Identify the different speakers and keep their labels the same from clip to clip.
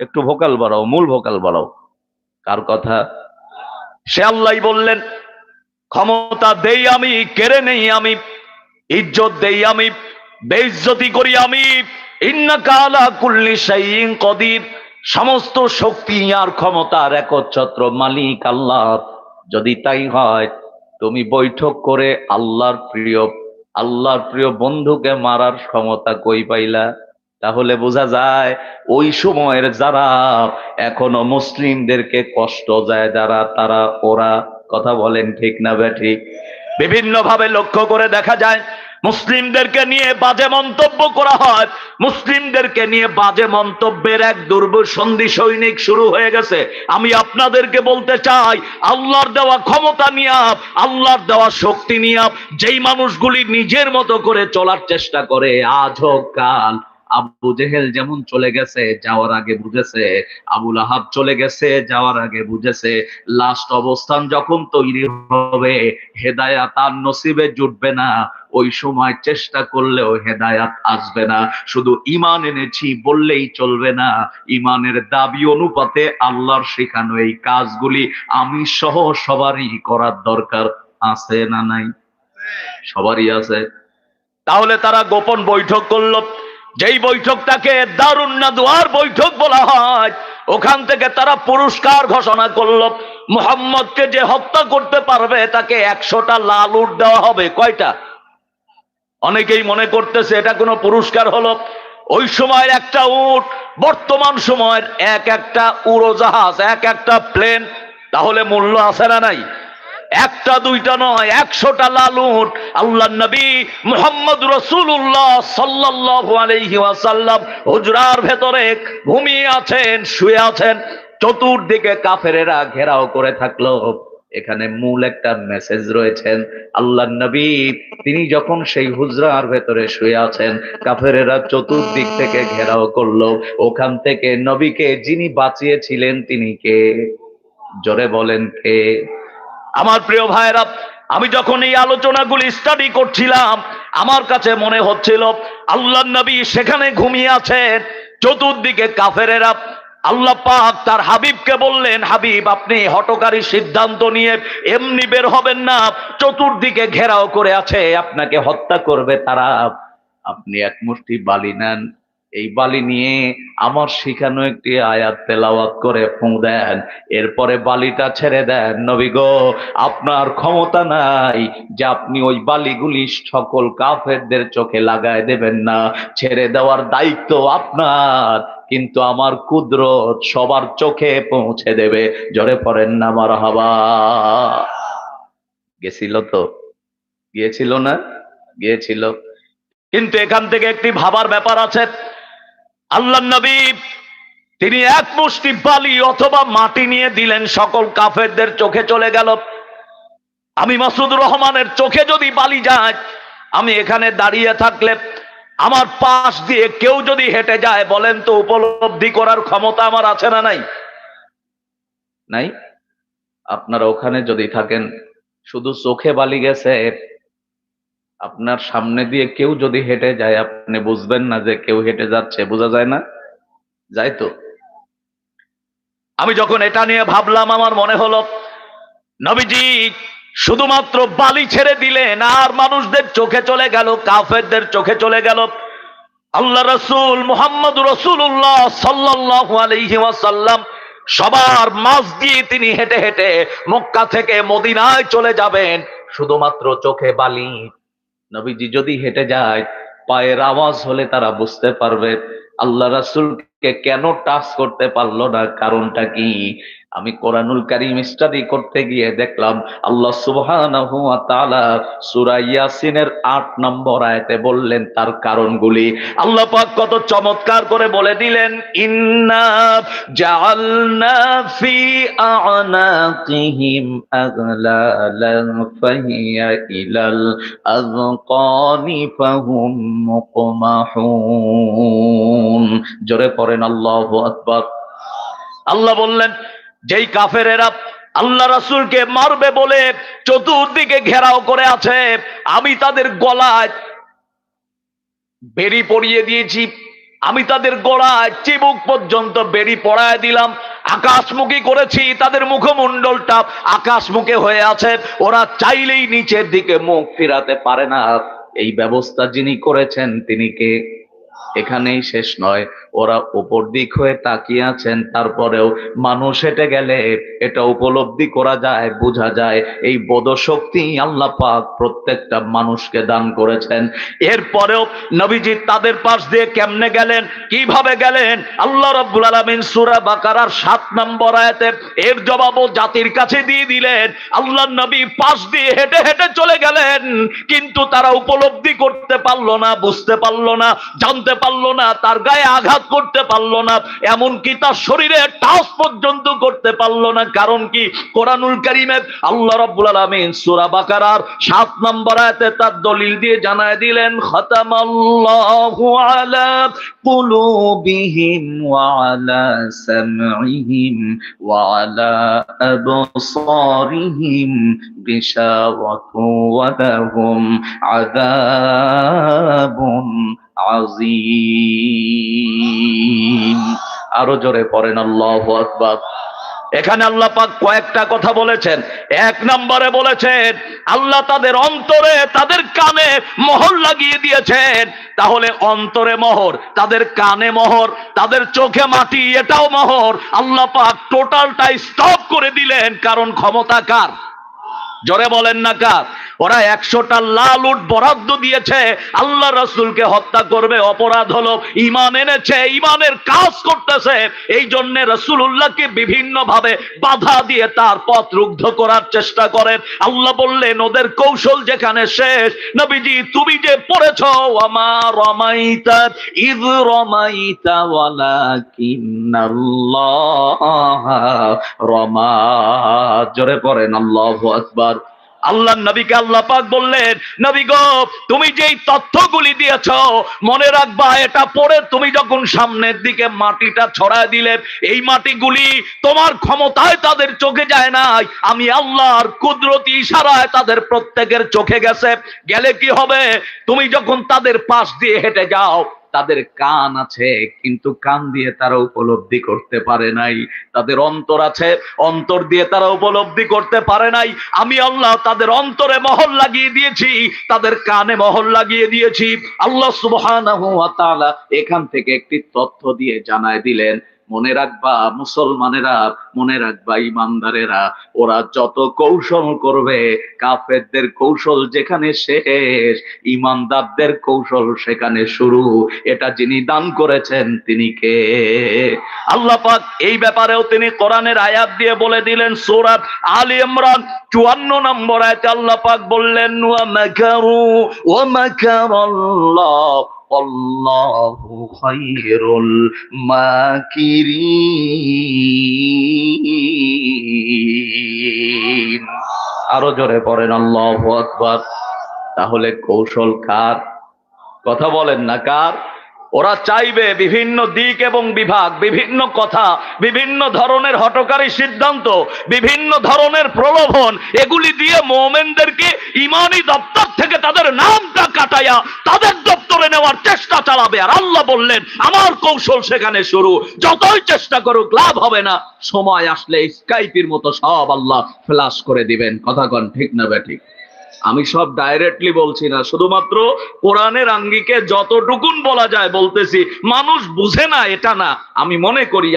Speaker 1: একটু ভোকাল বাড়াও, মূল ভোকাল বাড়াও। কার কথা? সে আল্লাহ বললেন, ক্ষমতা দেই আমি, কেড়ে নেই আমি, ইজ্জত দেই আমি, বেইজ্জতি করি আমি, ইন্নাকা আলা কুল্লি সমস্ত শক্তি আর ক্ষমতার একচ্ছত্র মালিক আল্লাহ। যদি তাই হয়, তুমি বৈঠক করে আল্লাহর প্রিয় আল্লাহর প্রিয় বন্ধুকে মারার ক্ষমতা কই পাইলা? তাহলে বোঝা যায় ওই সময়ের যারা এখনও মুসলিমদেরকে কষ্ট যায় যারা, তারা ওরা, কথা বলেন ঠিক না ব্যাঠিক বিভিন্ন ভাবে লক্ষ্য করে দেখা যায়, মুসলিমদেরকে নিয়ে বাজে মন্তব্য করা হয়। মুসলিমদেরকে নিয়ে বাজে মন্তব্যের এক দুর্বসন্ধি সৈনিক শুরু হয়ে গেছে। আমি আপনাদেরকে বলতে চাই, আল্লাহর দেওয়া ক্ষমতা নিয়ে আল্লাহর দেওয়া শক্তি নিয়ে যেই মানুষগুলি নিজের মতো করে চলার চেষ্টা করে, আজ কাল আবু জেহেল যেমন চলে গেছে, যাওয়ার আগে বুঝেছে আবুল আহাব চলে গেছে, যাওয়ার আগে বুঝেছে লাস্ট অবস্থান যখন তৈরি হবে, হেদায়াত আর নসিবে জুটবে না, ওই সময় চেষ্টা করলেও হেদায়াত আসবে না। শুধু ইমান এনেছি বললেই চলবে না ইমানের দাবি অনুপাতে আল্লাহর শেখানো এই কাজগুলি আমি সহ সবারই করার দরকার আছে না নাই? সবারই আছে। তাহলে তারা গোপন বৈঠক করল। যেই বৈঠকটাকে দারুণ না দুয়ার বৈঠক বলা হয়, ওখান থেকে তারা পুরস্কার ঘোষণা করল। মোহাম্মদকে যে হত্যা করতে পারবে, তাকে একশোটা লাল উট দেওয়া হবে। কয়টা? অনেকেই মনে করতেছে এটা কোনো পুরস্কার হলো। ওই সময়ের একটা উট, বর্তমান সময়ের এক একটা উড়োজাহাজ, এক একটা প্লেন, তাহলে মূল্য আছে না নাই? একটা দুইটা নয়, একশোটা লাল উট আল্লাহ নবী মোহাম্মদ রসুল্লাহ হুজরার ভেতরে ঘুমিয়ে আছেন, শুয়ে আছেন, চতুর্দিকে কাফেরেরা ঘেরাও করে থাকল। এখানে মূল একটা মেসেজ রয়েছেন আল্লাহ নবী তিনি যখন সেই হুজরার ভেতরে শুয়ে আছেন, কাফেরেরা চতুর্দিক থেকে ঘেরাও করল। ওখান থেকে নবীকে যিনি বাঁচিয়েছিলেন তিনি কে? জোরে বলেন কে? আমার প্রিয় ভাইরা আমি যখন এই আলোচনাগুলি স্টাডি করছিলাম, আমার কাছে মনে হচ্ছিল আল্লাহ নবী সেখানে ঘুমিয়ে আছেন, চতুর্দিকে কাফেরেরা, আল্লাহ পাক তার হাবিবকে বললেন, হাবিব, আপনি হটকারী সিদ্ধান্ত নিয়ে এমনি বের হবেন না, চতুর্দিকে ঘেরাও করে আছে, আপনাকে হত্যা করবে তারা। আপনি এক মুষ্টি বালি নেন এই বালি নিয়ে আমার শিখানো একটি আয়াত তেলাওয়াত করে ফুঁ দেন। এরপরে বালিটা ছেড়ে দেন, নবী গো, আপনার ক্ষমতা নাই যে আপনি ওই বালিগুলি সকল কাফেরদের চোখে লাগায় দেবেন না। ছেড়ে দেওয়ার দায়িত্ব আপনার, কিন্তু আমার কুদরত সবার চোখে পৌঁছে দেবে। জোরে পড়েন না আমার হাবা গেছিল তো? গিয়েছিল না? গিয়েছিল। কিন্তু এখান থেকে একটি ভাবার ব্যাপার আছে। আল্লাহ নবী, তিনি এক মুষ্টি বালি অথবা মাটি নিয়ে দিলেন, সকল কাফেরদের চোখে চলে গেল। আমি মাসুদ রহমানের চোখে যদি বালি যায়, আমি এখানে দাঁড়িয়ে থাকলে আমার পাশ দিয়ে কেউ যদি হেঁটে যায়, বলেন তো উপলব্ধি করার ক্ষমতা আমার আছে না নাই? নাই? আপনারা ওখানে যদি থাকেন, শুধু চোখে বালি গেছে আপনার সামনে দিয়ে কেউ যদি হেঁটে যায়, আপনি বুঝবেন না যে কেউ হেঁটে যাচ্ছে, বোঝা যায় না? যাই তো? আমি যখন এটা নিয়ে ভাবলাম, আমার মনে হলো, নবীজি, শুধুমাত্র বালি ছেড়ে দিলেন, আর মানুষদের চোখে চলে গেল, কাফেরদের চোখে চলে গেল। আল্লাহ রসুল মোহাম্মদ রসুল্লাহ সাল্লাহ আলহি সবার মাঝ দিয়ে তিনি হেঁটে হেঁটে মক্কা থেকে মদিনায় চলে যাবেন। শুধুমাত্র চোখে বালি নবীজি যদি হেঁটে যায় পায়ের আওয়াজ হলে তারা বুঝতে পারবে আল্লাহ রাসুল কে কেন টাচ করতে পারল না? কারণটা কি? আমি কোরআনুল কারিম স্টাডি করতে গিয়ে দেখলাম, আল্লাহ সুবহানাহু ওয়া তাআলা সূরা ইয়াসিনের 8 নম্বর আয়াতে বললেন, তার কারণগুলি। আল্লাহ পাক কত চমৎকার করে বলে দিলেন, ইন্না জাআলনা ফি আ'নাকিহিম আগলালান ফাহিয়া ইলাল আযকানি ফাহুম মুকমাহুন। জোরে পড়েন, আল্লাহু আকবার। আল্লাহ বললেন, যেই কাফেরেরা আল্লাহ রাসূলকে মারবে বলে চতুর্দিকে ঘেরাও করে আছে, আমি তাদের গলায় বেরি পরিয়ে দিয়েছি, আমি তাদের গলায় চিবুক পর্যন্ত বেরি পড়ায় দিলাম, আকাশমুখী করেছি, তাদের মুখমণ্ডলটা আকাশমুখে হয়ে আছে, ওরা চাইলেই নিচের দিকে মুখ ফিরাতে পারে না। এই ব্যবস্থা যিনি করেছেন, তিনি কে? এখানেই শেষ নয়। ওরা উপর দিক হয়ে তাকিয়ে আছেন, তারপরেও মানুষ হেঁটে গেলে এটা উপলব্ধি করা যায়, বোঝা যায়। এই বোধশক্তি আল্লাহ পাক প্রত্যেকটা মানুষকে দান করেছেন। এরপরেও নবীজি তাদের পাশ দিয়ে কেমনে গেলেন, কীভাবে গেলেন? আল্লাহ রাব্বুল আলামিন সূরা বাকারার 7 নম্বর আয়াতে এর জবাবও জাতির কাছে দিয়ে দিলেন। আল্লাহ নবী পাশ দিয়ে হেঁটে হেঁটে চলে গেলেন, কিন্তু তারা উপলব্ধি করতে পারল না, বুঝতে পারল না, জানতে পারল না, তার গায়ে আঘাত করতে পারল না, এমনকি তার শরীরে টাচ পর্যন্ত করতে পারল না। কারণ কি? কোরআনুল কারিমে আল্লাহ রাব্বুল আলামিন সূরা বাকারার 7 নম্বর আয়াতে তার দলিল দিয়ে জানায় দিলেন, খতামাল্লাহু আলা কুলুবিহিম ওয়া আলা সামঈহিম ওয়া আলা আবসারিহিম আজিম আরও জোরে পড়েন, আল্লাহু আকবার। এখানে আল্লাহ পাক কয়েকটা কথা বলেছেন। এক নম্বরে বলেছেন, আল্লাহ তাদের অন্তরে, তাদের কানে মোহর লাগিয়ে দিয়েছেন। তাহলে অন্তরে মোহর, তাদের কানে মোহর, তাদের চোখে মাটি, এটাও মোহর। আল্লাহ পাক টোটালটাই স্টপ করে দিলেন। কারণ ক্ষমতা কার? জোরে বলেন না কার? ওরা একশোটা লাল উট বরাদ্দ দিয়েছে, আল্লাহ রসুলকে হত্যা করবে, অপরাধ হলো ইমান এনেছে ইমানের কাজ করতেছে। এই জন্য রসুল্লাহকে বিভিন্ন ভাবে বাধা দিয়ে তার পথ রুগ্ধ করার চেষ্টা করেন। আল্লাহ বললেন, ওদের কৌশল যেখানে শেষ, নবীজি, তুমি যে পড়েছ আমার রমাইতা, ইদ রমাইতা রমা। জোরে পড়েন, আল্লাহু আকবার। আল্লাহ নবীকে আল্লাহ পাক বললেন, নবী গো, তুমি যেই তথ্যগুলি দিয়েছ, মনে রাখবা, এটা পড়ে তুমি যখন সামনের দিকে মাটিটা ছড়ায় দিলে, এই মাটিগুলি তোমার ক্ষমতায় তাদের চোখে যায় নাই। আমি আল্লাহর কুদরতি ইশারায় তাদের প্রত্যেকের চোখে গেছে। গেলে কি হবে? তুমি যখন তাদের পাশ দিয়ে হেঁটে যাও তাদের কান আছে, কিন্তু কান দিয়ে তারা উপলব্ধি করতে পারে নাই। তাদের অন্তর আছে, অন্তর দিয়ে তারা উপলব্ধি করতে পারে নাই। আমি আল্লাহ তাদের অন্তরে মহল লাগিয়ে দিয়েছি, তাদের কানে মহল লাগিয়ে দিয়েছি। আল্লাহ সুবহানাহু ওয়া তাআলা এখান থেকে একটি তথ্য দিয়ে জানায় দিলেন মনে রাখবা, মুসলমানেরা মনে রাখবা, ইমানদারেরা, ওরা যত কৌশল করবে, কাফেরদের কৌশল যেখানে শেষ, ইমানদারদের কৌশল সেখানে শুরু। এটা যিনি দান করেছেন, তিনি কে? আল্লাহ পাক এই ব্যাপারেও তিনি কোরআনের আয়াত দিয়ে বলে দিলেন সূরা আলী ইমরান 54 নম্বর আয়াতে আল্লাহ পাক বললেন ওয়া মাকারু ওয়া মাকারাল্লাহ। আল্লাহু خير الماكرين আরও জোরে পড়েন, আল্লাহু আকবার। তাহলে কৌশল কার? কথা বলেন না, কার? ওরা চাইবে বিভিন্ন দিক এবং বিভাগ, বিভিন্ন কথা, বিভিন্ন ধরনের হটকারী সিদ্ধান্ত, বিভিন্ন ধরনের প্রলোভন, এগুলি দিয়ে মোমেনদেরকে ইমানি দপ্তর থেকে তাদের নামটা কাটাইয়া তাদের দপ্তরে নেওয়ার চেষ্টা চালাবে। আর আল্লাহ বললেন, আমার কৌশল সেখানে শুরু। যতই চেষ্টা করুক, লাভ হবে না। সময় আসলে স্কাইপির মতো সব আল্লাহ ফ্লাশ করে দিবেন। কথা কন, ঠিক না ঠিক? আমি সব ডাইরেক্টলি বলছি না। শুধুমাত্র কোরআনের আঙ্গিকে যতটুকুন বলা যায় বলতেছি, মানুষ বুঝে না এটা না। আমি মনে করি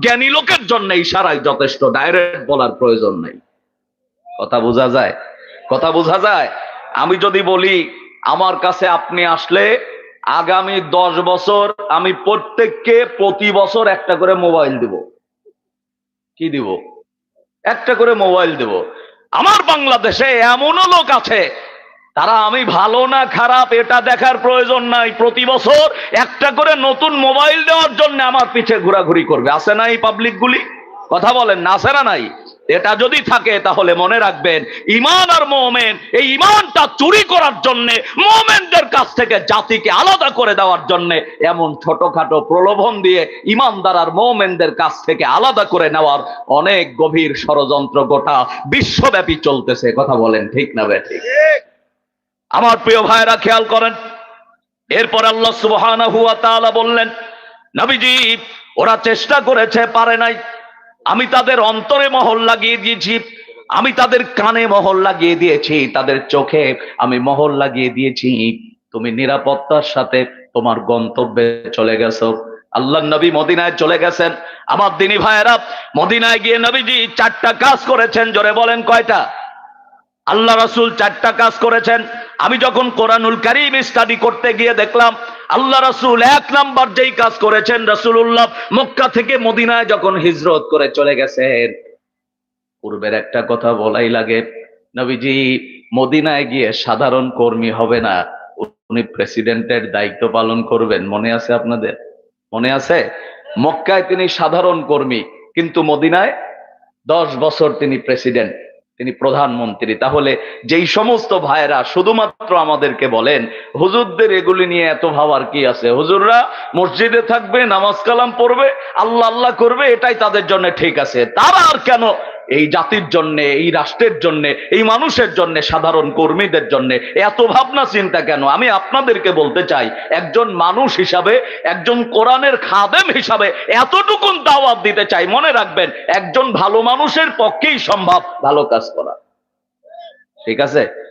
Speaker 1: জ্ঞানী লোকের জন্য ইশারাই যথেষ্ট ডাইরেক্ট বলার প্রয়োজন নেই। কথা বোঝা যায়? কথা বোঝা যায়? আমি যদি বলি, আমার কাছে আপনি আসলে আগামী দশ বছর আমি প্রত্যেককে প্রতি বছর একটা করে মোবাইল দিব। কি দিব? একটা করে মোবাইল দেব। আমার বাংলাদেশে এমনও লোক আছে, তারা আমি ভালো না খারাপ এটা দেখার প্রয়োজন নাই। প্রতি বছর একটা করে নতুন মোবাইল দেওয়ার জন্য আমার পিছে ঘোরাঘুরি করবে। আছে না এই পাবলিকগুলি কথা বলেন, না, আছে না নাই? এটা যদি থাকে তাহলে মনে রাখবেন ইমান আর মোমেন, এই ইমানটা চুরি করার জন্য, মোমেনদের কাছ থেকে জাতিকে আলাদা করে দেওয়ার জন্য এমন ছোটখাটো প্রলোভন দিয়ে ইমানদার আর মোমেনদের কাছ থেকে আলাদা করে নেওয়ার অনেক গভীর ষড়যন্ত্র গোটা বিশ্বব্যাপী চলতেছে। কথা বলেন, ঠিক না বে ঠিক। আমার প্রিয় ভাইরা খেয়াল করেন, এরপর আল্লাহ সুবহানাহু ওয়া তাআলা বললেন, নবীজি, ওরা চেষ্টা করেছে, পারে নাই। আমি তাদের অন্তরে মহল লাগিয়ে দিয়েছি। আমি তাদের কানে মহল লাগিয়ে দিয়েছি। তাদের চোখে আমি মহল লাগিয়ে দিয়েছি। তুমি নিরাপত্তার সাথে তোমার গন্তব্যে চলে গেছো। আল্লাহ নবী মদিনায় চলে গেছেন। আমার দিনী ভাইয়েরা, মদিনায় গিয়ে নবীজি চারটা কাজ করেছেন। জোরে বলেন কয়টা? আল্লাহ রাসুল চারটা কাজ করেছেন। আমি যখন কোরআনুল কারীম স্টাডি করতে গিয়ে দেখলাম, আল্লাহ রাসূল এক নাম্বার যেই কাজ করেছেন, রাসূলুল্লাহ মক্কা থেকে মদিনায় যখন হিজরত করে চলে গেছেন। পূর্বের একটা কথা বলাই লাগে, নবীজি মদিনায় গিয়ে সাধারণ কর্মী হবে না, উনি প্রেসিডেন্টের দায়িত্ব পালন করবেন, মনে আছে আপনাদের? মনে আছে? মক্কায় তিনি সাধারণ কর্মী, কিন্তু মদিনায় দশ বছর তিনি প্রেসিডেন্ট। তিনি প্রধানমন্ত্রী। তাহলে যেই সমস্ত ভাইরা শুধুমাত্র আমাদেরকে বলেন, হুজুরদের এগুলি নিয়ে এত ভাবার কি আছে? হুজুররা মসজিদে থাকবে, নামাজ কালাম পড়বে, আল্লাহ আল্লাহ করবে, এটাই তাদের জন্য ঠিক আছে। তারা আর কেন এই জাতির জন্য, এই রাষ্ট্রের জন্য, এই মানুষের জন্য, সাধারণ কর্মীদের জন্য এত ভাবনা চিন্তা কেন? আমি আপনাদেরকে বলতে চাই, একজন মানুষ হিসাবে, একজন কোরআনের খাদেম হিসাবে এতটুকুন দাওয়াত দিতে চাই, মনে রাখবেন, একজন ভালো মানুষের পক্ষেই সম্ভব ভালো কাজ করা। ঠিক আছে?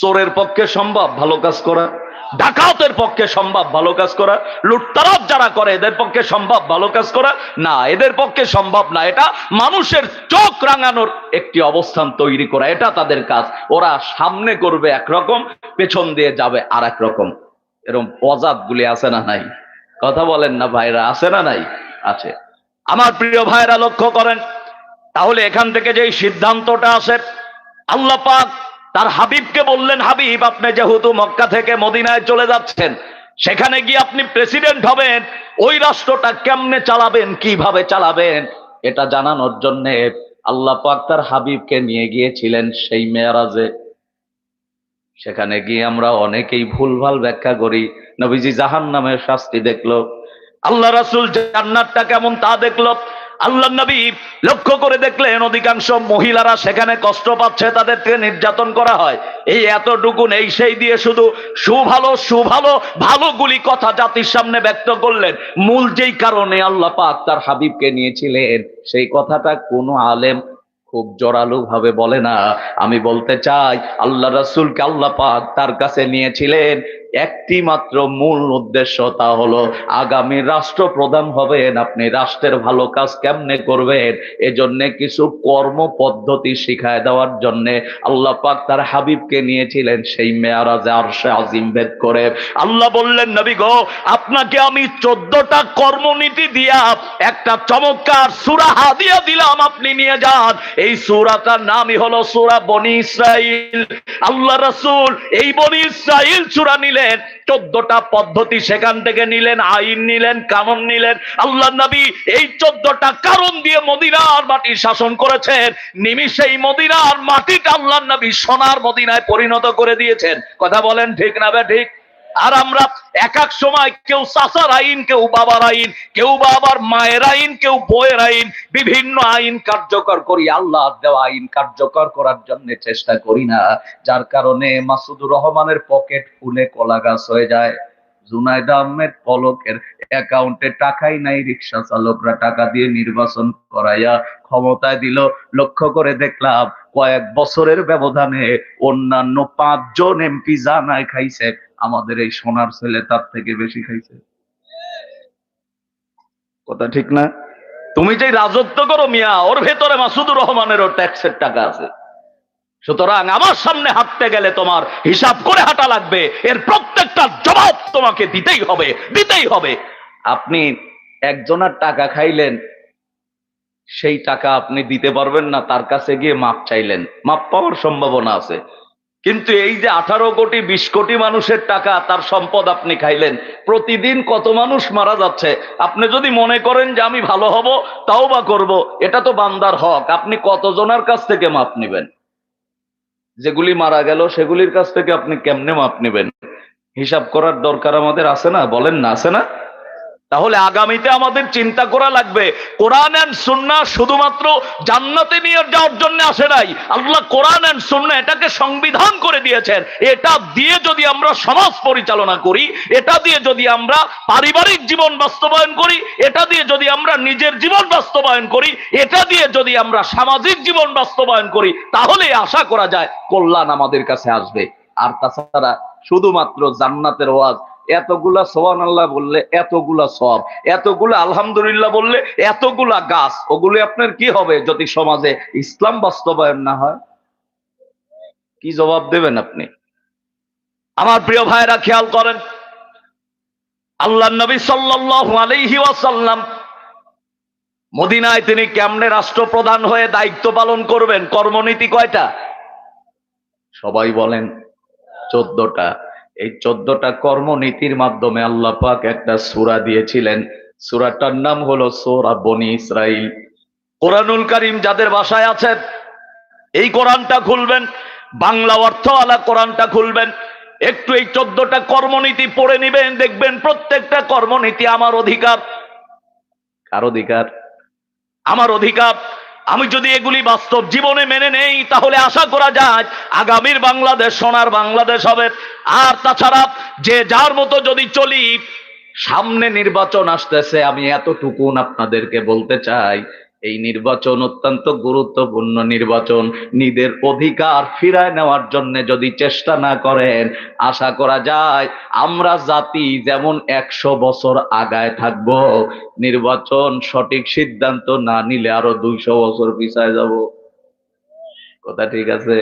Speaker 1: চোরের পক্ষে সম্ভব ভালো কাজ করা। ডাকাতের পক্ষে সম্ভব ভালো কাজ করা, লুটতারাপ যারা করে, এদের পক্ষে সম্ভব ভালো কাজ করা। না, এদের পক্ষে সম্ভব না, এটা মানুষের চোখ রাঙানোর একটি অবস্থান তৈরি করা, এটা তাদের কাজ। ওরা সামনে করবে একরকম, পেছন দিয়ে যাবে আর রকম। এরকম অজাত গুলি আছে না নাই? কথা বলেন না ভাইরা, আছে না নাই? আছে। আমার প্রিয় ভাইরা লক্ষ্য করেন, তাহলে এখান থেকে যে সিদ্ধান্তটা আসে, আল্লাহ পাক তার হাবিবকে বললেন, হাবিব, আপনি যেহেতু মক্কা থেকে মদিনায় চলে যাচ্ছেন, সেখানে গিয়ে আপনি প্রেসিডেন্ট হবেন, ওই রাষ্ট্রটা কেমনে চালাবেন, কীভাবে চালাবেন, এটা জানানোর জন্য আল্লাহ পাক হাবিবকে নিয়ে গিয়েছিলেন সেই মেয়ারাজে। সেখানে গিয়ে আমরা অনেকেই ভুলভাল ব্যাখ্যা করি। নবীজি জাহান নামের শাস্তি দেখল। আল্লাহ রাসূল জান্নাতটা কেমন তা দেখল। আল্লাহ নবী লক্ষ্য করে দেখলেন অধিকাংশ মহিলারা সেখানে কষ্ট পাচ্ছে, তাদেরকে নির্যাতন করা হয়। এই এতটুকুন এই সেই দিয়ে শুধু সুভালো সুভালো, ভালোগুলি কথা জাতির সামনে ব্যক্ত করলেন। মূল যেই কারণে আল্লাহ পাক তার হাবিবকে নিয়েছিলেন, সেই কথাটা কোনো আলেম খুব জোরালো ভাবে বলে না। আমি বলতে চাই, আল্লাহ রাসূলকে আল্লাহ পাক তার কাছে নিয়েছিলেন। একটি মাত্র মূল উদ্দেশ্য তা হলো, আগামী রাষ্ট্রপ্রধান হবেন, আপনি রাষ্ট্রের ভালো কাজ কেমনে করবেন, এজন্য কিছু কর্ম পদ্ধতি শিখায় দেওয়ার জন্য আল্লাহ পাক তার হাবিবকে নিয়েছিলেন, সেই মেয়ারাজে আরশে আজিম ভেদ করে। আল্লাহ বললেন, নবী গো, আপনাকে আমি চোদ্দটা কর্মনীতি দিয়া একটা চমৎকার সুরা হাদিয়া দিলাম, আপনি নিয়ে যান। এই সুরাটার নামই হলো সুরা বনি ইসরাইল আল্লাহ রাসূল, এই বনি ইসরাইল সুরা নিলেন, চোদ্দটা পদ্ধতি সেখান থেকে নিলেন, আইন নিলেন, কানুন নিলেন। আল্লাহ নবী এই চোদ্দটা কারণ দিয়ে মদিনার মাটি শাসন করেছেন। নিমিষে এই মদিনার মাটিটা আল্লাহ নবী সোনার মদিনায় পরিণত করে দিয়েছেন। কথা বলেন ঠিক না বে ঠিক? আর আমরা এক এক সময় কেউ চাচার আইন, কেউ বাবার আইন, কেউ বা আবার মায়ের আইন, কেউ বইয়ের আইন, বিভিন্ন আইন কার্যকর করি। আল্লাহ দেওয়া আইন কার্যকর করার জন্য চেষ্টা করি না। যার কারণে মাসুদুর রহমানের পকেট ফুলে কলা গাছ হয়ে যায়। আহমেদ পলকের অ্যাকাউন্টে টাকাই নাই রিক্সা চালকরা টাকা দিয়ে নির্বাচন করাইয়া ক্ষমতায় দিল। লক্ষ্য করে দেখলাম কয়েক বছরের ব্যবধানে অন্যান্য পাঁচজন এমপি জানায় খাইছে। আমাদের এই সোনার ছেলে তার থেকে বেশি খাইছে। কথা ঠিক না? তুমি যে রাজত্ব করো মিয়া, ওর ভেতরে মাসুদুর রহমানেরও ট্যাক্সের টাকা আছে। সুতরাং আমার সামনে হাঁটতে গেলে তোমার হিসাব করে হাঁটা লাগবে। এর প্রত্যেকটা জবাব তোমাকে দিতেই হবে দিতেই হবে। আপনি একজনের টাকা খাইলেন, সেই টাকা আপনি দিতে পারবেন না, তার কাছে গিয়ে মাপ চাইলেন। মাপ পাওয়ার সম্ভাবনা আছে। কিন্তু এই যে আঠারো কোটি, বিশ কোটি মানুষের টাকা, তার সম্পদ আপনি খাইলেন। প্রতিদিন কত মানুষ মারা যাচ্ছে? আপনি যদি মনে করেন যে আমি ভালো হব, তাও বা করব। এটা তো বান্দার হক। আপনি কতজনের কাছ থেকে মাপ নেবেন? যেগুলি মারা গেল, সেগুলির কাছ থেকে আপনি কেমনে মাপ নেবেন? হিসাব করার দরকার আমাদের আছে না? বলেন না, আছে না? তাহলে আগামীতে আমাদের চিন্তা করা লাগবে। কোরআন অ্যান্ড সুন্না শুধুমাত্র জান্নাতে নিয়ে যাওয়ার জন্য আসে নাই। আল্লাহ কোরআন অ্যান্ড সুন্না এটাকে সংবিধান করে দিয়েছেন। এটা দিয়ে যদি আমরা সমাজ পরিচালনা করি, এটা দিয়ে যদি আমরা পারিবারিক জীবন বাস্তবায়ন করি, এটা দিয়ে যদি আমরা নিজের জীবন বাস্তবায়ন করি, এটা দিয়ে যদি আমরা সামাজিক জীবন বাস্তবায়ন করি, তাহলে আশা করা যায় কল্যাণ আমাদের কাছে আসবে। আর তাছাড়া শুধুমাত্র জান্নাতের ওয়াজ এতগুলা সোহান আল্লাহ বললে এতগুলা সব, এতগুলা আলহামদুলিল্লাহ বললে এতগুলা গাছ, ওগুলো আপনার কি হবে যদি সমাজে ইসলাম বাস্তবায়ন না হয়? কি জবাব দেবেন আপনি? আমার প্রিয় ভাইরা খেয়াল করেন আল্লাহ নবী সাল্লাল্লাহু ওয়াসাল্লাম মদিনায় তিনি কেমনে রাষ্ট্রপ্রধান হয়ে দায়িত্ব পালন করবেন? কর্মনীতি কয়টা? সবাই বলেন, চোদ্দটা। এই চোদ্দটা কর্মনীতির মাধ্যমে আল্লাহ পাক একটা সুরা দিয়েছিলেন। সুরাটার নাম হলো সোরা বনি ইসরাইল কোরআনুল করিম যাদের বাসায় আছে, এই কোরআনটা খুলবেন, বাংলা অর্থওয়ালা কোরআনটা খুলবেন, একটু এই চোদ্দটা কর্মনীতি পড়ে নিবেন, দেখবেন প্রত্যেকটা কর্মনীতি আমার অধিকার। কার অধিকার? আমার অধিকার আমি যদি এগুলি বাস্তব জীবনে মেনে নেই, তাহলে আশা করা যায় আগামীর বাংলাদেশ, সোনার বাংলাদেশ হবে। আর তাছাড়া যে যার মতো যদি চলি, সামনে নির্বাচন আসতেছে, আমি এতটুকুন আপনাদেরকে বলতে চাই। এই নির্বাচন অত্যন্ত গুরুত্বপূর্ণ নির্বাচন। নিজের অধিকার ফিরায় নেওয়ার জন্য যদি চেষ্টা না করেন, আশা করা যায় আমরা জাতি যেমন একশো বছর আগায় থাকব, নির্বাচন সঠিক সিদ্ধান্ত না নিলে আরও দুইশো বছর পিছায় যাব। কথা ঠিক আছে?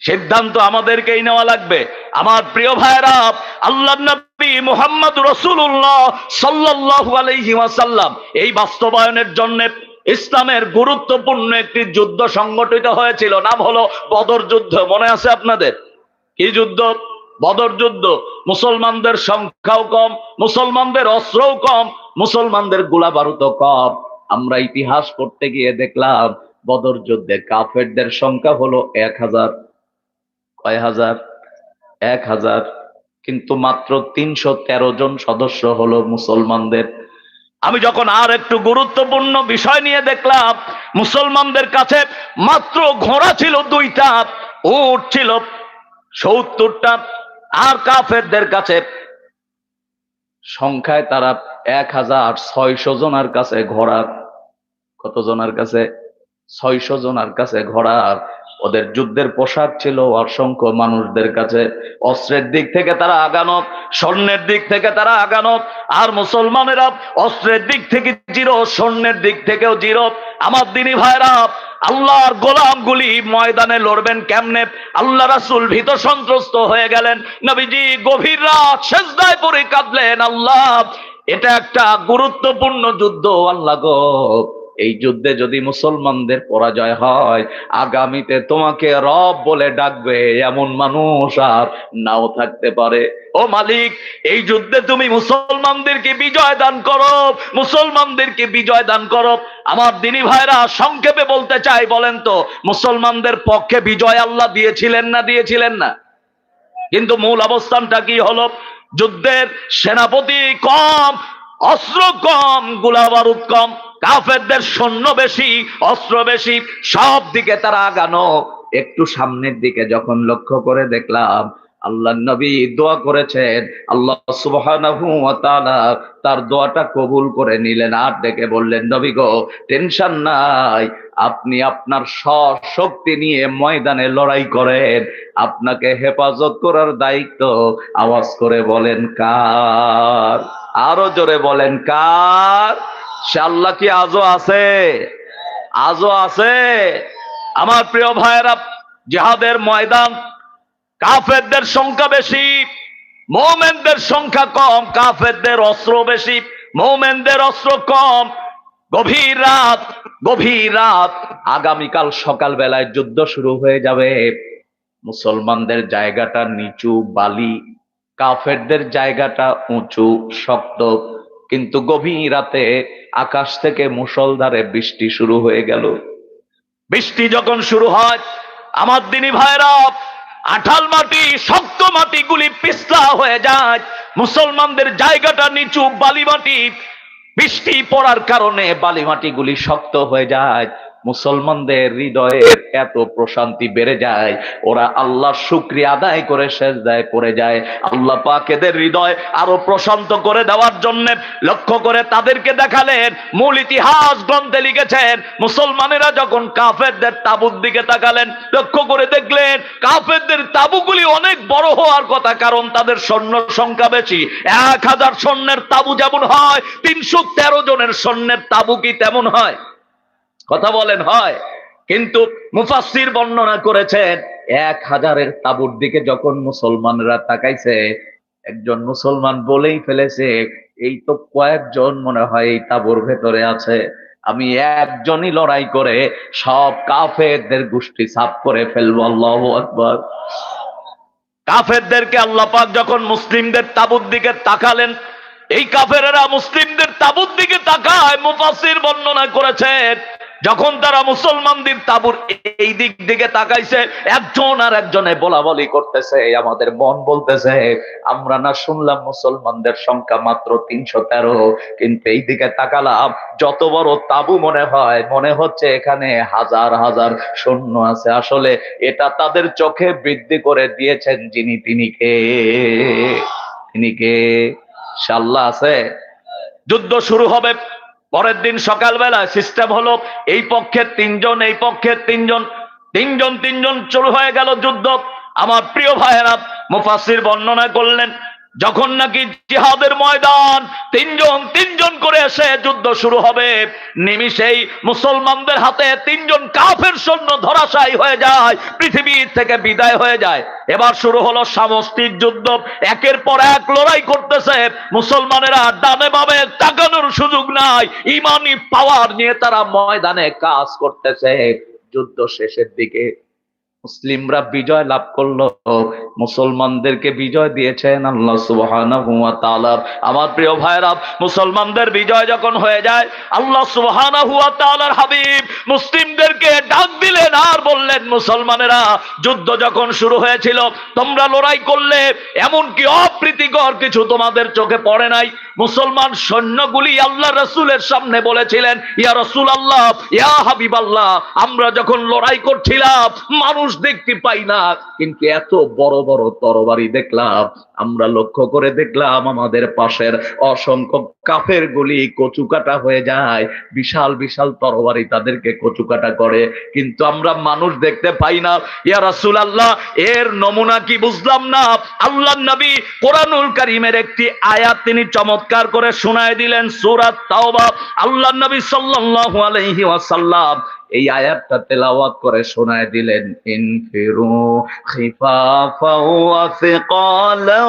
Speaker 1: সিদ্ধান্ত আমাদেরকেই নেওয়া লাগবে। আমার প্রিয় ভাইরা আল্লাহ মুহাম্মদ রসুল্লাহ সাল্লাল্লাহু আলাইহি এই বাস্তবায়নের জন্য ইসলামের গুরুত্বপূর্ণ একটি যুদ্ধ সংগঠিত হয়েছিল। নাম হলো বদর যুদ্ধ। মনে আছে আপনাদের? কি যুদ্ধ? বদর যুদ্ধ। মুসলমানদের সংখ্যাও কম, মুসলমানদের অস্ত্রও কম, মুসলমানদের গোলা বারুদও কম। আমরা ইতিহাস করতে গিয়ে দেখলাম, বদর যুদ্ধে কাফেরদের সংখ্যা হলো এক হাজার, কয় হাজার? এক হাজার। কিন্তু মাত্র তিনশো তেরো জন সদস্য হলো মুসলমানদের। আমি যখন আর একটু গুরুত্বপূর্ণ বিষয় নিয়ে দেখলাম, মুসলমানদের কাছে মাত্র ঘোড়া ছিল দুইটা, উট ছিল সত্তরটা, আর কাফেরদের কাছে সংখ্যায় তারা এক হাজার ছয়শো জনার কাছে ঘোড়া, কত জনার কাছে? ছয়শো জনার কাছে ঘোড়া ওদের যুদ্ধের পোশাক ছিল অসংখ্য মানুষদের কাছে অস্ত্রের দিক থেকে তারা আগানো স্বর্ণের দিক থেকে তারা আগানো আর মুসলমানেরা অস্ত্রের দিক থেকে জিরো, স্বর্ণের দিক থেকেও জিরো। আমার দিনী ভাইরা, আল্লাহর গোলামগুলি ময়দানে লড়বেন কেমনে? আল্লাহ রাসুল ভীত সন্ত্রস্ত হয়ে গেলেন। নবীজি গভীর রাত শেষদায় পরে কাঁদলেন, আল্লাহ, এটা একটা গুরুত্বপূর্ণ যুদ্ধ, আল্লাহ গো। এই যুদ্ধে যদি মুসলমানদের পরাজয় হয়, আগামীতে তোমাকে রব বলে ডাকবে এমন মানুষ আর নাও থাকতে পারে। ও মালিক, এই যুদ্ধে তুমি মুসলমানদেরকে বিজয় দান করো, মুসলমানদেরকে বিজয় দান করো। আমার দিনী ভাইরা, সংক্ষেপে বলতে চাই, বলেন তো, মুসলমানদের পক্ষে বিজয় আল্লাহ দিয়েছিলেন না দিয়েছিলেন না? কিন্তু মূল অবস্থানটা কি হলো? যুদ্ধের সেনাপতি কম, অস্ত্র কম গোলা বারুদ কম। কাফেরদের সৈন্য বেশি, অস্ত্র বেশি, সব দিকে তারা আগানো। একটু সামনের দিকে যখন লক্ষ্য করে দেখলাম আল্লাহ নবী দোয়া করেছেন, আল্লাহ তাআলা তার দোয়াটা কবুল করে নিলেন আর ডেকে বললেন, নবী গো, টেনশন নাই, আপনি আপনার শক্তি নিয়ে ময়দানে লড়াই করেন। আপনাকে হেফাজত করার দায়িত্ব আওয়াজ করে বলেন, কার? আরও জোরে বলেন, কার? সে আল্লাহ কি আজও আছে? আজও আছে? আমার প্রিয় ভাইয়েরা, জিহাদের ময়দান, কাফেরদের সংখ্যা বেশি, মোমেনদের সংখ্যা কম, কাফেরদের অস্ত্র বেশি, মোমেনদের অস্ত্র কম। গভীর রাত গভীর রাত। আগামীকাল সকাল বেলায় যুদ্ধ শুরু হয়ে যাবে। মুসলমানদের জায়গাটা নিচু, বালি। কাফেরদের জায়গাটা উঁচু, শক্ত। কিন্তু গভীর রাতে আকাশ থেকে মুসলধারে বৃষ্টি শুরু হয়ে গেল। বৃষ্টি যখন শুরু হয়, আমার দিনী ভাইরা, আঠাল মাটি, শক্ত মাটি গুলি পিছলা হয়ে যায়। মুসলমানদের জায়গাটা নিচু বালি মাটি বৃষ্টি পড়ার কারণে বালি মাটিগুলি শক্ত হয়ে যায়। মুসলমানদের হৃদয়ের এত প্রশান্তি বেড়ে যায়, ওরা আল্লাহ শুক্রিয়া আদায় করে শেষ দায় করে যায়। আল্লাহ পাক এদের হৃদয় আরও প্রশান্ত করে দেওয়ার জন্য লক্ষ্য করে তাদেরকে দেখালেন। মূল ইতিহাস গ্রন্থে লিখেছেন, মুসলমানেরা যখন কাফেরদের তাবুর দিকে তাকালেন, লক্ষ্য করে দেখলেন, কাফেরদের তাবুগুলি অনেক বড় হওয়ার কথা, কারণ তাদের সৈন্য সংখ্যা বেশি। এক হাজার সৈন্যের তাবু যেমন হয়, তিনশো তেরো জনের সৈন্যের তাবু কি তেমন হয়? কথা বলেন, হয়। কিন্তু মুফাসসির বর্ণনা করেছেন, এক হাজারের তাবুর দিকে যখন মুসলমানরা তাকাইছে, একজন মুসলমান বলেই ফেলেছে, এই তো কয়েকজন মনে হয় এই তাবুর ভেতরে আছে। আমি একজনই লড়াই করে সব কাফেরদের গোষ্ঠী সাফ করে ফেলব, আল্লাহ আকবর। কাফেরদেরকে আল্লাহ পাক যখন মুসলিমদের তাবুর দিকে তাকালেন, এই কাফেরেরা মুসলিমদের তাবুর দিকে তাকায় মুফাসির বর্ণনা করেছেন যখন তারা মুসলমানদের তাবুর এই দিক দিকে তাকাইছে, একজন আর একজনে বলা বলি করতেছে আমাদের মন বলতেছে, আমরা না শুনলাম মুসলমানদের সংখ্যা মাত্র তিনশো তেরো, কিন্তু এই দিকে তাকালাম, যত বড় তাবু মনে হয়, মনে হচ্ছে এখানে হাজার হাজার সৈন্য আছে। আসলে এটা তাদের চোখে বৃদ্ধি করে দিয়েছেন যিনি, তিনি কে? তিনি কে? সাল্লাহ আছে। যুদ্ধ শুরু হবে। পরের দিন সকালবেলা সিস্টেম হলো, এই পক্ষের তিনজন, এই পক্ষের তিনজন তিনজন তিনজন চলু হয়ে গেল যুদ্ধ। আমার প্রিয় ভাইয়েরা মুফাসির বর্ণনা করলেন যখন নাকি জিহাদের ময়দান তিনজন তিনজন করে এসে যুদ্ধ শুরু হবে, নিমিষেই মুসলমানদের হাতে তিনজন কাফের সৈন্য ধরাশায়ী হয়ে যায় পৃথিবী থেকে বিদায় হয়ে যায়। এবার শুরু হলো সামষ্টিক যুদ্ধ। একের পর এক লড়াই করতেছে। মুসলমানেরা ডানে বামে তাকানোর সুযোগ নাই। ইমানি পাওয়ার নিয়ে তারা ময়দানে কাজ করতেছে। যুদ্ধ শেষের দিকে মুসলিমরা বিজয় লাভ করল। মুসলমানদেরকে বিজয় দিয়েছেন আল্লাহ সুবহানাহু ওয়া তাআলা। আমার প্রিয় ভাইরা মুসলমানদের বিজয় যখন হয়ে যায়, আল্লাহ সুবহানাহু ওয়া তাআলার হাবিব মুসলিমদেরকে ডাক দিলেন আর বললেন, মুসলমানেরা, যুদ্ধ যখন শুরু হয়েছিল, তোমরা লড়াই করলে এমন কি অপ্রীতিকর কিছু তোমাদের চোখে পড়ে নাই। মুসলমান সৈন্যগুলি আল্লাহ রসুলের সামনে বলেছিলেন, ইয়া রসুল আল্লাহ ইয়া হাবিব আল্লাহ আমরা যখন লড়াই করছিলাম, মানুষ দেখতে পাই না, কিন্তু এত বড় বড় তরবারি দেখলাম, আমরা লক্ষ্য করে দেখলাম আমাদের পাশের অসংখ্য কাফের গুলি কচুকাটা হয়ে যায়, বিশাল বিশাল তরবারি তাদেরকে কচুকাটা করে, কিন্তু আমরা মানুষ দেখতে পাই না। ইয়া রাসূল আল্লাহ এর নমুনা কি বুঝলাম না? আল্লাহ নবী কোরআনুল কারীমের একটি আয়াত তিনি চমৎকার করে শোনায় দিলেন সূরাত তাওবা। আল্লাহ নবী সাল্লাল্লাহু আলাইহি ওয়াসাল্লাম এই আয়াতটা তেলাওয়াত করে শোনায় দিলেন ইনফিরু খিফাফা ওয়া সিকালা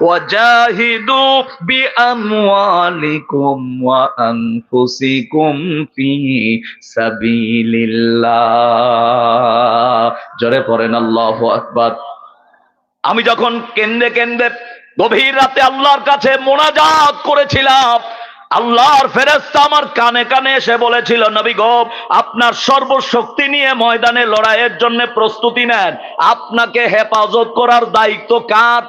Speaker 1: ওয়াজাহিদু বিআমওয়ালিকুম ওয়া আনফুসিকুম ফি সাবিলিল্লাহ। জোরে পড়েন, আল্লাহু আকবার। আমি যখন কেন্দ্রে কেন্দ্রে গভীর রাতে আল্লাহর কাছে মোনাজাত করেছিলাম আল্লাহর ফেরেস্তা আমার কানে কানে এসে বলেছিল, নবী গো, আপনার সর্বশক্তি নিয়ে ময়দানে লড়াইয়ের জন্য প্রস্তুতি নেন। আপনাকে হেফাজত করার দায়িত্ব কার?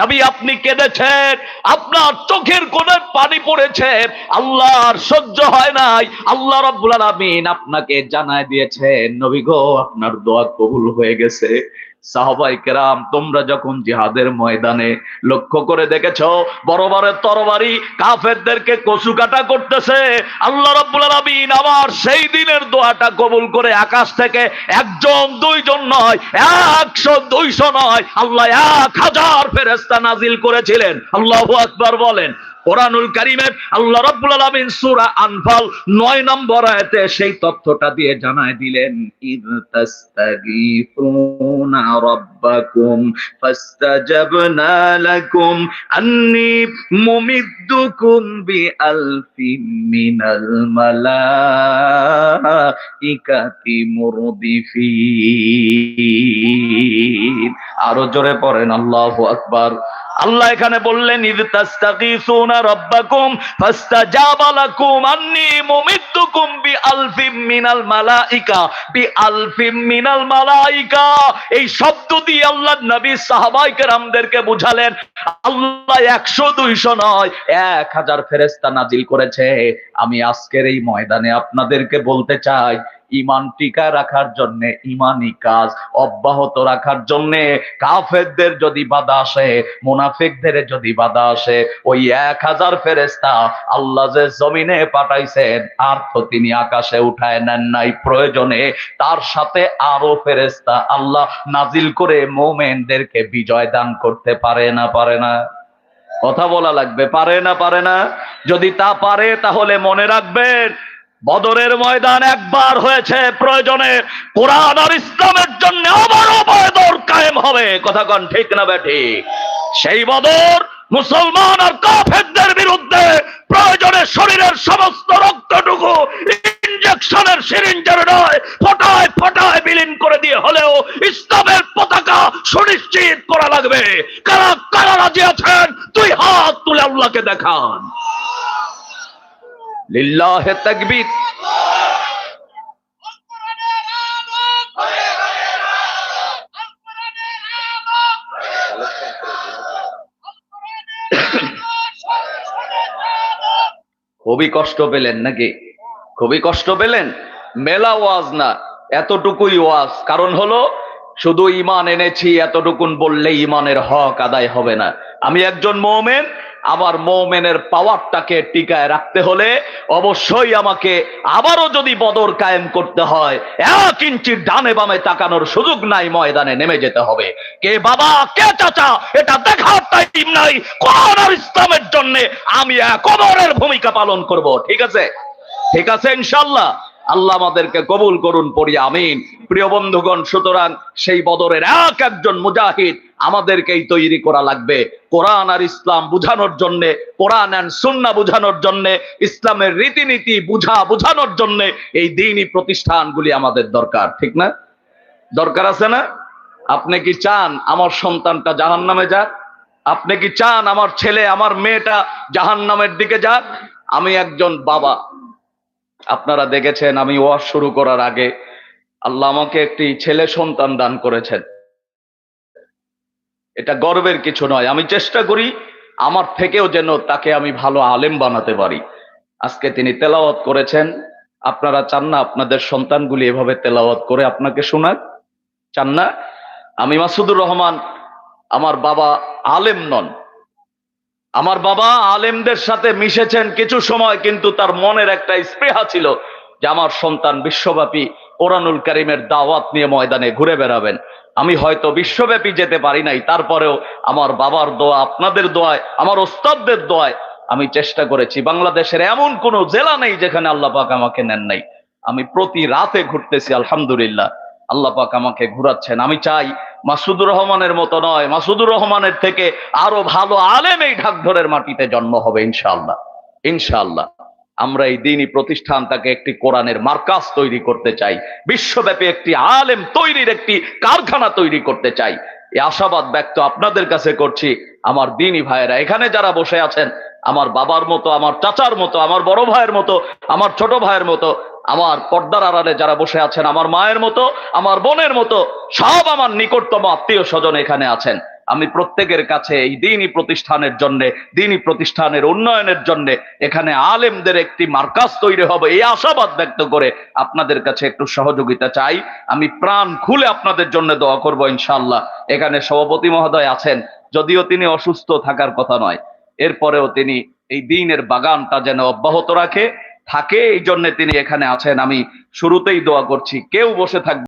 Speaker 1: নবী, আপনি কেঁদেছেন, আপনার চোখের কোণে পানি পড়েছে, আল্লাহর সহ্য হয় নাই। আল্লাহ রাব্বুল আলামিন আপনাকে জানায় দিয়েছেন, নবী গো, আপনার দোয়া কবুল হয়ে গেছে। তোমরা যখন জিহাদের ময়দানে লক্ষ্য করে দেখেছ বড় বড় তরবারি কাফেরদেরকে কচু কাটা করতেছে, আল্লাহ রাব্বুল আলামিন আবার সেই দিনের দোয়াটা কবুল করে আকাশ থেকে একজন, দুইজন নয়, একশো, দুইশো নয়, আল্লাহ এক হাজার ফেরেস্তা নাজিল করেছিলেন। আল্লাহু আকবার বলেন কোরআনুল কারিমের আল্লাহ রাব্বুল আলামিন সূরা আনফাল 9 নম্বর আয়াতে সেই তথ্যটা দিয়ে জানায় দিলেন, ইদ তাস্তাগীফুনা রাব্বাকুম ফাস্তাজাবনা লাকুম আন্নী মুমিদ্দুকুম বিআলফিন মিনাল মালাইকাতি মুরদিফিন। আরও জোরে পড়েন, আল্লাহু আকবার। আল্লাহ এখানে বললেন মালাইকা এই শব্দ দিয়ে আল্লাহ নবী সাহাবায়ে কেরামদেরকে বুঝালেন, আল্লাহ একশো দুইশো নয়, এক হাজার ফেরেস্তা নাজিল করেছে। আমি আজকের এই ময়দানে আপনাদেরকে বলতে চাই ইমান টিকা রাখার জন্য ইমানি কাজ অব্যাহত রাখার জন্য, কাফেরদের যদি বাধা আসে, মুনাফিকদের যদি বাধা আসে, ওই এক হাজার ফেরেস্তা আল্লাহ যে জমিনে পাঠাইছেন, আর তো তিনি আকাশে উঠায় নেন নাই প্রয়োজনে, তার সাথে আরও ফেরেস্তা আল্লাহ নাজিল করে মোমেনদেরকে বিজয় দান করতে পারে না পারে না। কথা বলা লাগবে, পারে না পারে না। যদি তা পারে, তাহলে মনে রাখবেন বদরের ময়দান একবার হয়েছে প্রয়োজনে। কোরআন আর ইসলামের জন্য আবারও বদর কায়েম হবে। কথা কন ঠিক না বেঠি সেই বদর মুসলমান আর কাফেরদের বিরুদ্ধে প্রয়োজনে শরীরের সমস্ত রক্তটুকু ইঞ্জেকশনের সিরিঞ্জের নয়, ফটায় ফটায় বিলীন করে দিয়ে হলেও ইসলামের পতাকা সুনিশ্চিত করা লাগবে। কারা কারা রাজি আছেন? তুই হাত তুলে আল্লাহকে দেখান। লিল্লাহে তাকবীর। খুবই কষ্ট পেলেন নাকি? খুবই কষ্ট পেলেন? মেলা ওয়াজ না, এতটুকুই ওয়াজ। কারণ হলো, শুধু ইমান এনেছি এতটুকুন বললে ইমানের হক আদায় হবে না। আমি একজন মোমেন আমার মোমেনের পাওয়ারটাকে টিকায় রাখতে হলে অবশ্যই আমাকে আবারও যদি বদর কায়েম করতে হয়, এক ইঞ্চির ডানে বামে তাকানোর সুযোগ নাই ময়দানে নেমে যেতে হবে। কে বাবা, কে চাচা, এটা দেখার টাইম নাই। কোরআন ইসলামের জন্য আমি এক ভূমিকা পালন করব, ঠিক আছে? ঠিক আছে ইনশাল্লাহ আল্লাহ আমাদেরকে কবুল করুন, পড়ি, আমিন। প্রিয় বন্ধুগণ, সুতরাং সেই বদরের এক একজন মুজাহিদ আমাদেরকেই তৈরি করা লাগবে। কোরআন আর ইসলাম বুঝানোর জন্য, কোরআন অ্যান্ড সুন্না বুঝানোর জন্য, ইসলামের রীতিনীতি বুঝা বুঝানোর জন্য এই দিনই প্রতিষ্ঠানগুলি আমাদের দরকার, ঠিক না? দরকার আছে না? আপনি কি চান আমার সন্তানটা জাহান নামে যাক? আপনি কি চান আমার ছেলে, আমার মেয়েটা জাহান নামের দিকে যাক? আমি একজন বাবা আপনারা দেখেছেন আমি ওয়াজ শুরু করার আগে আল্লাহ আমাকে একটি ছেলে সন্তান দান করেছেন। এটা গর্বের কিছু নয়। আমি চেষ্টা করি আমার থেকেও যেন তাকে আমি ভালো আলেম বানাতে পারি। আজকে তিনি তেলাওয়াত করেছেন। আপনারা চান না আপনাদের সন্তানগুলি এভাবে তেলাওয়াত করে আপনাকে শোনাক? চান না? আমি মাসুদুর রহমান আমার বাবা আলেম নন। আমার বাবা আলেমদের সাথে মিশেছেন কিছু সময়, কিন্তু তার মনের একটা স্পৃহা ছিল যে আমার সন্তান বিশ্বব্যাপী কোরআনুল করিমের দাওয়াত নিয়ে ময়দানে ঘুরে বেড়াবেন। আমি হয়তো বিশ্বব্যাপী যেতে পারি নাই, তারপরেও আমার বাবার দোয়া, আপনাদের দোয়ায়, আমার ওস্তাদদের দোয়ায় আমি চেষ্টা করেছি। বাংলাদেশের এমন কোনো জেলা নেই যেখানে আল্লাহ পাক আমাকে নেন নাই। আমি প্রতি রাতে ঘুরতেছি, আলহামদুলিল্লাহ। আল্লাহ পাক আমাকে ঘুরাচ্ছেন। আমি চাই মাসুদুর রহমানের মতো নয়। মাসুদুর রহমানের থেকে আরও ভালো আলেম এই ঢাকঢরের মাটিতে জন্ম হবে, ইনশাআল্লাহ। ইনশাআল্লাহ। আমরা এই দিনই প্রতিষ্ঠানটাকে একটি কোরআনের মার্কাস তৈরি করতে চাই। বিশ্বব্যাপী একটি আলেম তৈরির একটি কারখানা তৈরি করতে চাই। এই আশাবাদ ব্যক্ত আপনাদের কাছে করছি। আমার দিনই ভাইয়েরা, এখানে যারা বসে আছেন আমার বাবার মতো, আমার চাচার মতো, আমার বড় ভাইয়ের মতো, আমার ছোট ভাইয়ের মতো, আমার পর্দার আড়ালে যারা বসে আছেন, আমার মায়ের মতো, আমার বোনের মতো, সব আমার নিকটতম আত্মীয় স্বজন এখানে আছেন। আমি প্রত্যেকের কাছে এই দিনই প্রতিষ্ঠানের জন্য, দিনই প্রতিষ্ঠানের উন্নয়নের জন্য এখানে আলেমদের একটি মার্কাজ তৈরি হবে এই আশাবাদ ব্যক্ত করে আপনাদের কাছে একটু সহযোগিতা চাই। আমি প্রাণ খুলে আপনাদের জন্য দোয়া করব ইনশাল্লাহ এখানে সভাপতি মহোদয় আছেন, যদিও তিনি অসুস্থ থাকার কথা নয়। এরপরেও তিনি এই দিনের বাগানটা যেন অব্যাহত রাখে, থাকে, এই জন্য তিনি এখানে আছেন। আমি শুরুতেই দোয়া করছি, কেউ বসে থাকবে